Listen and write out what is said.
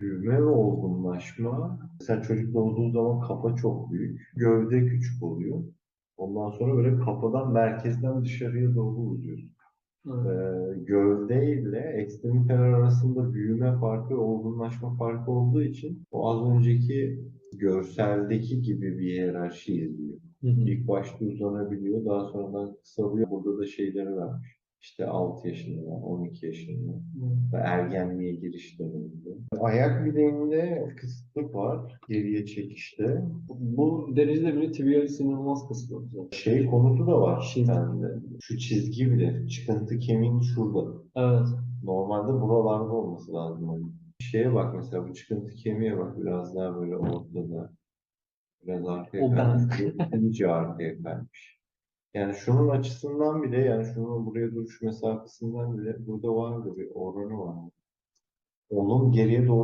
Büyüme ve olgunlaşma. Mesela çocuk doğduğu zaman kafa çok büyük. Gövde küçük oluyor. Ondan sonra böyle kafadan merkezden dışarıya doğru uzuyorsun. Evet. Ee, gövde ile ekstremiteler arasında büyüme farkı, olgunlaşma farkı olduğu için o az önceki görseldeki gibi bir hiyerarşi izliyor. Hı hı. İlk başta uzanabiliyor, daha sonradan kısalıyor. Burada da şeyleri vermiş. İşte 6 yaşında, 12 yaşında ve ergenliğe giriş döneminde. Ayak bileğinde kısıtlık var, geriye çekişte. Bu derecede bile tibialis inanılmaz kasılıyor zaten. Şey konusu da var Şimdi-. Şu çizgi bile, çıkıntı kemiğin şurada. Evet. Normalde buralarda olması lazım. Hani şeye bak mesela bu çıkıntı kemiğe bak biraz daha böyle ortada. Biraz arkaya O ben. kaymış. İyice arkaya kaymış. Yani şunun açısından bile yani şunun buraya duruş mesafesinden bile burada vardı bir oranı var. Onun geriye doğru